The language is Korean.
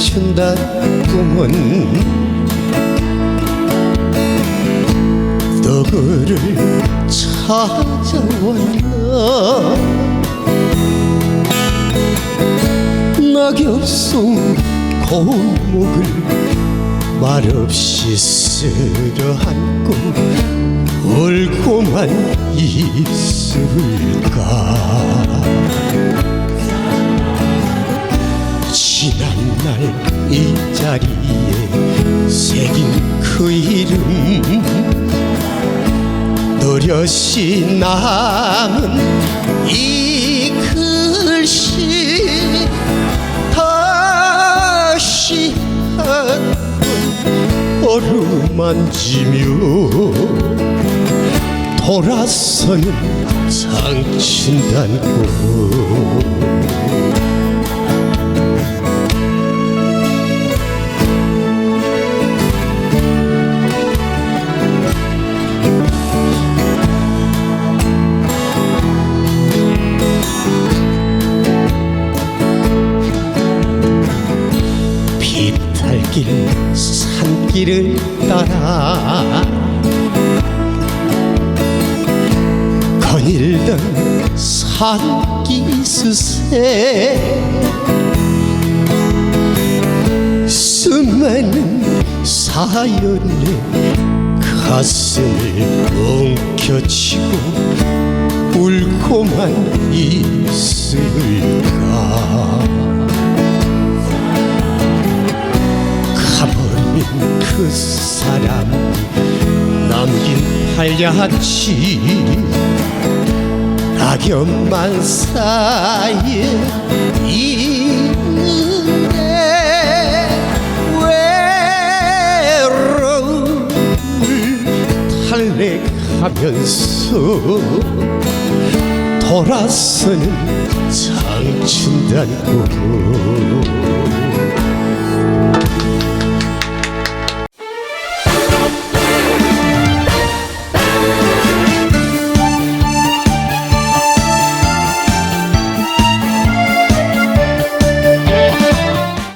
장춘단 꿈은 너그를 찾아왔나? 낙엽송 골목을 말없이 쓸어 안고 울고만 있을 날 이 자리에 새긴 그 이름. 노릇이 남은 이 글씨 다시 한 번 어루만지며 돌아서는 장춘단꽃 비탈길 산길을 따라 거닐던 산기스새 수많은 사연에 가슴을 엉켜치고 울고만 있을까 그 사람 남긴 팔려치 낙엽만 사이에 있는데 외로움을 탈래하면서 돌아서는 장춘단꽃